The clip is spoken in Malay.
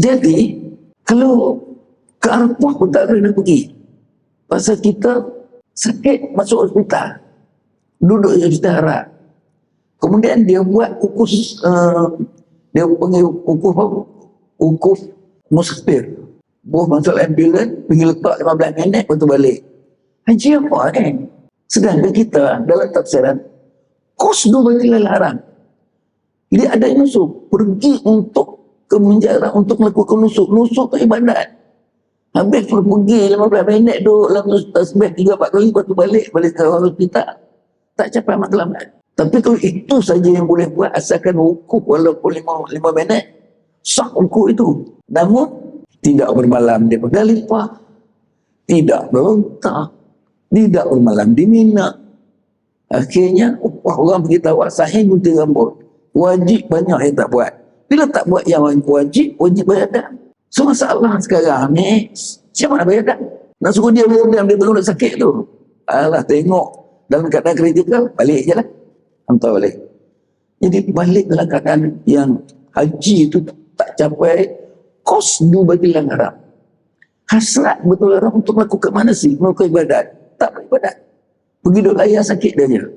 Jadi, kalau ke Arafah pun tak boleh nak pergi. Pasal kita sakit masuk hospital. Duduk di hospital harap. Kemudian dia buat ukus, uh, dia panggil ukus apa? Ukus musafir. Buah masuk ambulan, pergi letak 15 minit, lepas balik. Haji apa kan? Sedangkan kita dalam tafsiran, kos dua bagi larang. Jadi ada yang pergi untuk ke menjara untuk melakukan nusuk. Nusuk tu ibadat. Habis pun pergi 15 minit duduk dalam tasbih 3-4 kali, lepas tu balik, balik ke hospital. Tak capai matlamat. Tapi kalau itu saja yang boleh buat, asalkan hukum walaupun 5, 5 minit, sah hukum itu. Namun, tidak bermalam di Pegalipa, tidak berontak, tidak bermalam di Mina. Akhirnya, upah orang beritahu, sahih gunting rambut. Wajib banyak yang tak buat. Bila tak buat yang wajib, wajib beradab. So masalah sekarang ni, siapa nak beradab? Nak suruh dia beradab, dia baru nak sakit tu. Alah, tengok dalam keadaan kritikal, balik je lah. Hantar balik. Jadi balik dalam keadaan yang haji tu tak capai kos dua bagi haram. Hasrat betul haram untuk melakukan mana sih? Melakukan ibadat. Tak beribadat. Pergi duduk layar sakit dia je.